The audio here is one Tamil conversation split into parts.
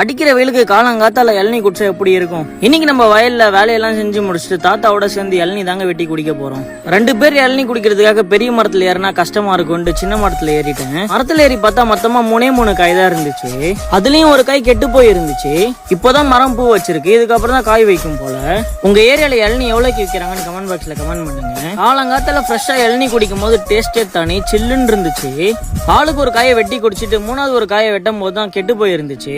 அடிக்கிற வெயிலுக்கு காலங்காத்தால இளநீ குடிச்சா எப்படி இருக்கும்? இன்னைக்கு நம்ம வயல்ல வேலையெல்லாம் செஞ்சு முடிச்சுட்டு தாத்தாவோட சேர்ந்து இளநீ தாங்க வெட்டி குடிக்க போறோம். ரெண்டு பேர் இளநீ குடிக்கிறதுக்காக பெரிய மரத்துல ஏறினா கஷ்டமா இருக்கும்னு சின்ன மரத்துல ஏறிட்டேன். மரத்துல ஏறி பார்த்தா மொத்தமா மூணே மூணு காய் தான் இருந்துச்சு. அதுலயும் ஒரு காய் கெட்டு போய் இருந்துச்சு இப்போதான் மரம் பூ வச்சிருக்கு. இதுக்கப்புறம் தான் காய் வைக்கும் போல. உங்க ஏரியால இளநீ எவ்வளவுக்கு விற்கிறாங்கன்னு கமெண்ட் பாக்ஸ்ல கமெண்ட் பண்ணுங்க. காலங்காத்தால ஃப்ரெஷ்ஷா இளநீ குடிக்கும் போது டேஸ்டே தனி சில்லுன்னு இருந்துச்சு. ஆளுக்கு ஒரு காயை வெட்டி குடிச்சிட்டு மூணாவது ஒரு காயை வெட்டும் போது தான் கெட்டு போயிருந்துச்சு.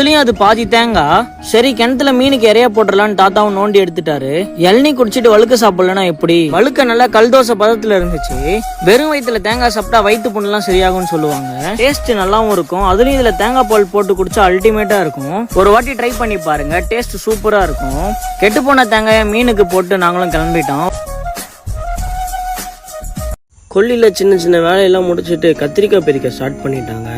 அதுலயும் அது பாதி தேங்காய். சரி கிணத்துல மீனுக்கு இறைய போட்டுடலான்னு தாத்தாவும் நோண்டி எடுத்துட்டாரு. இளநீ குடிச்சிட்டு வழுக்க சாப்பிடலன்னா எப்படி? வழுக்க நல்லா கல் தோசை பதத்துல இருந்துச்சு. வெறும் வயிற்றுல தேங்காய் சாப்பிட்டா வயிற்று புண்ணெல்லாம் சரியாகும்னு சொல்லுவாங்க. டேஸ்ட் நல்லாவும் இருக்கும். அதுலயும் இதுல தேங்காய் பால் போட்டு குடிச்சா அல்டிமேட்டா இருக்கும். ஒரு வாட்டி ட்ரை பண்ணி பாருங்க. டேஸ்ட் சூப்பரா இருக்கும். கெட்டு போன தேங்காயை மீனுக்கு போட்டு நாங்களும் கிளம்பிட்டோம். கொல்லியில் சின்ன சின்ன வேலையெல்லாம் முடிச்சுட்டு கத்திரிக்காய் பறிக்க ஸ்டார்ட் பண்ணிட்டாங்க.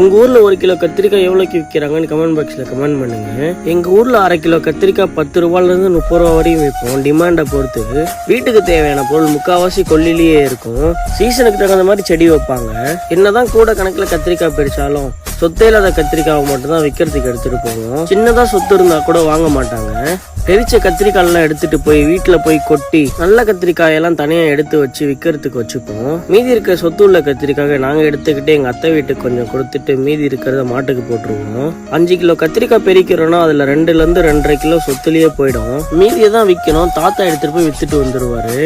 உங்க ஊர்ல ஒரு கிலோ கத்திரிக்காய் எவ்வளோக்கு விற்கிறாங்கன்னு கமெண்ட் பாக்ஸ்ல கமெண்ட் பண்ணுங்க. எங்க ஊர்ல அரை கிலோ கத்திரிக்காய் பத்து ரூபாயில இருந்து முப்பது ரூபா வரையும் விற்போம். டிமாண்டை பொறுத்து. வீட்டுக்கு தேவையான பொருள் முக்காவாசி கொல்லிலேயே இருக்கும். சீசனுக்கு தகுந்த மாதிரி செடி வைப்பாங்க. என்னதான் கூட கணக்குல கத்திரிக்காய் பறிச்சாலும் சொத்தே இல்லாத கத்திரிக்காவை மட்டும் தான் விற்கிறதுக்கு எடுத்துட்டு போவோம். சின்னதா சொத்து இருந்தா கூட வாங்க மாட்டாங்க. பெரிச்ச கத்திரிக்காயெல்லாம் எடுத்துட்டு போய் வீட்டுல போய் கொட்டி நல்ல கத்திரிக்காயெல்லாம் தனியா எடுத்து வச்சு விற்கிறதுக்கு வச்சுப்போம். மீதி இருக்கிற சொத்து உள்ள கத்திரிக்காய் நாங்க எடுத்துக்கிட்டு எங்க அத்தை வீட்டுக்கு கொஞ்சம் கொடுத்துட்டு மீதி இருக்கிறத மாட்டுக்கு போட்டுருவோம். அஞ்சு கிலோ கத்திரிக்காய் பெரிக்கிறோம்னா அதுல ரெண்டுல இருந்து ரெண்டரை கிலோ சொத்துலயே போயிடும். மீதியை தான் விற்கணும் தாத்தா எடுத்துட்டு போய் வித்துட்டு வந்துருவாரு.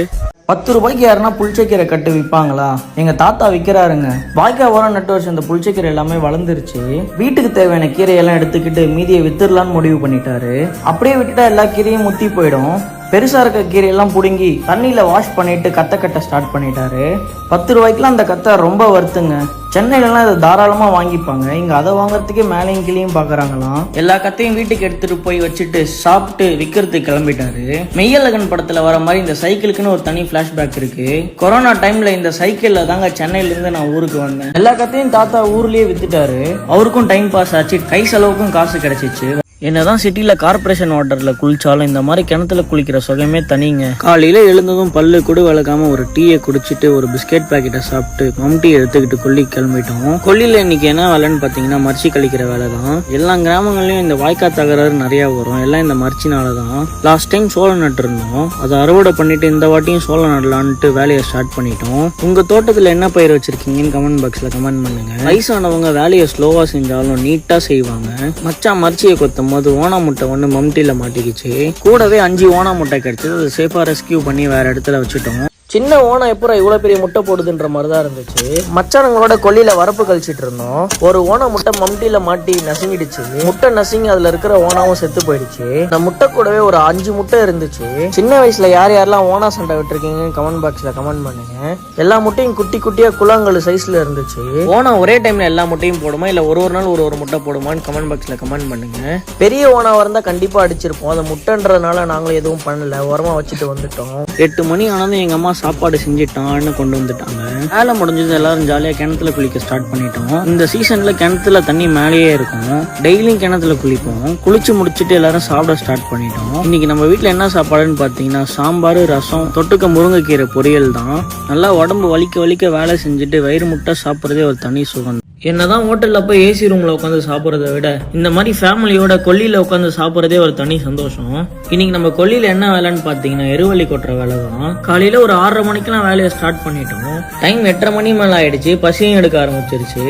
பத்து ரூபாய்க்கு யாருன்னா புளிச்சக்கீரை கட்டு விற்பாங்களா? எங்க தாத்தா விற்கிறாருங்க வாய்க்கால் ஓரம் நட்டு வச்சு அந்த புளிச்சக்கீரை எல்லாமே வளர்ந்துருச்சு. வீட்டுக்கு தேவையான கீரையெல்லாம் எடுத்துக்கிட்டு மீதியை வித்துடலான்னு முடிவு பண்ணிட்டாரு. அப்படியே விட்டுட்டா எல்லா கீரையும் முத்தி போயிடும். பெருசாக இருக்க கீரையெல்லாம் பிடுங்கி தண்ணியில் வாஷ் பண்ணிட்டு கத்தை கட்ட ஸ்டார்ட் பண்ணிட்டாரு. பத்து ரூபாய்க்குலாம் அந்த கத்தை ரொம்ப வருத்துங்க சென்னையிலலாம் இதை தாராளமாக வாங்கிப்பாங்க. இங்கே அதை வாங்குறதுக்கே மேலேயும் கீழேயும் பார்க்குறாங்களாம் எல்லா கத்தையும் வீட்டுக்கு எடுத்துகிட்டு போய் வச்சுட்டு சாப்பிட்டு விற்கிறதுக்கு கிளம்பிட்டாரு. மெய்யழகன் படத்தில் வர மாதிரி இந்த சைக்கிளுக்குன்னு ஒரு தனி ஃப்ளாஷ்பேக் இருக்கு. கொரோனா டைமில் இந்த சைக்கிளில் தாங்க சென்னையிலேருந்து நான் ஊருக்கு வந்தேன். எல்லா கத்தையும் தாத்தா ஊர்லேயே வித்துட்டாரு. அவருக்கும் டைம் பாஸ் ஆச்சு. கை செலவுக்கும் காசு கிடைச்சிச்சு. என்னதான் சிட்டியில கார்ப்பரேஷன் வாட்டர்ல குளிச்சாலும் இந்த மாதிரி கிணத்துல குளிக்கிற சுகமே தனிங்க. காலையில எழுந்ததும் பல்லு கூட வளர்க்காம ஒரு டீயை குடிச்சிட்டு ஒரு பிஸ்கெட் பாக்கெட்டை சாப்பிட்டு மம்டி எடுத்துக்கிட்டு கொல்லி கிளம்பிட்டோம். கொல்லியில இன்னைக்கு என்ன வேலைன்னு பாத்தீங்கன்னா மர்ச்சி கழிக்கிற வேலை தான். எல்லா கிராமங்கள்லயும் இந்த வாய்க்கா தகராறு நிறைய வரும். எல்லாம் இந்த மர்ச்சினால தான். லாஸ்ட் டைம் சோளம் நட்டுருந்தோம் அதை அறுவடை பண்ணிட்டு இந்த வாட்டியும் சோளம் நடலான்ட்டு வேலையை ஸ்டார்ட் பண்ணிட்டோம். உங்க தோட்டத்துல என்ன பயிர் வச்சிருக்கீங்கன்னு கமெண்ட் பாக்ஸ்ல கமெண்ட் பண்ணுங்க. வயசானவங்க வேலையை ஸ்லோவா செஞ்சாலும் நீட்டா செய்வாங்க. மச்சான் மர்ச்சியை கொத்தமும் போகும்போது ஓனா முட்டை ஒன்று மம்டியில் மாட்டிக்கிச்சு. கூடவே அஞ்சு ஓனா முட்டை கிடைச்சது. அதை சேஃபாக ரெஸ்கியூ பண்ணி வேற இடத்துல வச்சுட்டோம். சின்ன ஓனம் எப்பறம் இவ்வளோ பெரிய முட்டை போடுதுன்ற மாதிரி தான் இருந்துச்சு. மச்சானங்களோட கொல்லியில் வரப்பு கழிச்சிட்டு இருந்தோம். ஒரு ஓன முட்டை மம்டியில் மாட்டி நசுங்கிடுச்சு. முட்டை நசுங்கி அதில் இருக்கிற ஓனாவும் செத்து போயிடுச்சு. அந்த முட்டை கூடவே ஒரு அஞ்சு முட்டை இருந்துச்சு. சின்ன வயசில் யார் யாரெல்லாம் ஓனா சண்டை விட்டுருக்கீங்கன்னு கமெண்ட் பாக்ஸில் கமெண்ட் பண்ணுங்க. எல்லா முட்டையும் குட்டி குட்டியாக குளங்கள் சைஸில் இருந்துச்சு. ஓனா ஒரே டைமில் எல்லா முட்டையும் போடுமா? இல்லை ஒரு ஒரு நாள் ஒரு ஒரு முட்டை போடுமான்னு கமெண்ட் பாக்ஸில் கமெண்ட் பண்ணுங்க. பெரிய ஓனாவா இருந்தால் கண்டிப்பாக அடிச்சிருப்போம். அந்த முட்டைன்றதுனால நாங்களும் எதுவும் பண்ணல. உரமாக வச்சுட்டு வந்துட்டோம். எட்டு மணி ஆனதும் எங்கள் அம்மா சாப்பாடு செஞ்சுட்டான்னு கொண்டு வந்துட்டாங்க. வேலை முடிஞ்சது எல்லாரும் ஜாலியாக கிணத்துல குளிக்க ஸ்டார்ட் பண்ணிட்டோம். இந்த சீசனில் கிணத்துல தண்ணி மேலேயே இருக்கும். டெய்லியும் கிணத்துல குளிப்போம். குளிச்சு முடிச்சுட்டு எல்லாரும் சாப்பிட ஸ்டார்ட் பண்ணிட்டோம். இன்னைக்கு நம்ம வீட்டில் என்ன சாப்பாடுன்னு பார்த்தீங்கன்னா சாம்பார் ரசம் தொட்டுக்க முருங்கைக்கீரை பொரியல் தான். நல்லா உடம்பு வலிக்க வலிக்க வேலை செஞ்சுட்டு வயிறு முட்டை சாப்பிட்றதே ஒரு தனி சுகம். என்னதான் ஹோட்டலில் போய் ஏசி ரூமில் உட்காந்து சாப்பிட்றத விட இந்த மாதிரி ஃபேமிலியோட கொல்லியில் உட்காந்து சாப்பிட்றதே ஒரு தனி சந்தோஷம். இன்னைக்கு நம்ம கொல்லியில் என்ன வேலைன்னு பார்த்தீங்கன்னா எருவலி கொட்டுற வேலை தான். காலையில் ஒரு ஆறரை மணிக்கெல்லாம் வேலையை ஸ்டார்ட் பண்ணிட்டோம். டைம் எட்டரை மணி மேலே ஆயிடுச்சு பசியும் எடுக்க ஆரம்பிச்சிருச்சு.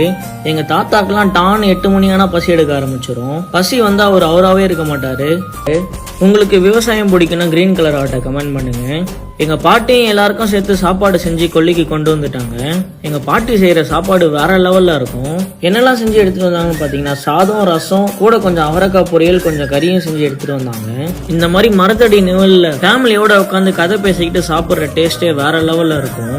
எங்கள் தாத்தாக்கெல்லாம் டான் எட்டு மணி ஆனால் பசி எடுக்க ஆரம்பிச்சிடும் பசி வந்தால் அவர் அவராகவே இருக்க மாட்டார். உங்களுக்கு விவசாயம் பிடிக்குன்னா கிரீன் கலர் ஆட்டை கமெண்ட் பண்ணுங்க. எங்கள் பாட்டியும் எல்லாருக்கும் சேர்த்து சாப்பாடு செஞ்சு கொல்லிக்கு கொண்டு வந்துட்டாங்க. எங்கள் பாட்டி செய்கிற சாப்பாடு வேற லெவலில் இருக்கும். என்னெல்லாம் செஞ்சு எடுத்துகிட்டு வந்தாங்கன்னு பார்த்தீங்கன்னா சாதம் ரசம் கூட கொஞ்சம் அவரக்காய் பொரியல் கொஞ்சம் கறியும் செஞ்சு எடுத்துகிட்டு வந்தாங்க. இந்த மாதிரி மரத்தடி நிழலில் ஃபேமிலியோட உட்காந்து கதை பேசிக்கிட்டு சாப்பிட்ற டேஸ்ட்டே வேற லெவலில் இருக்கும்.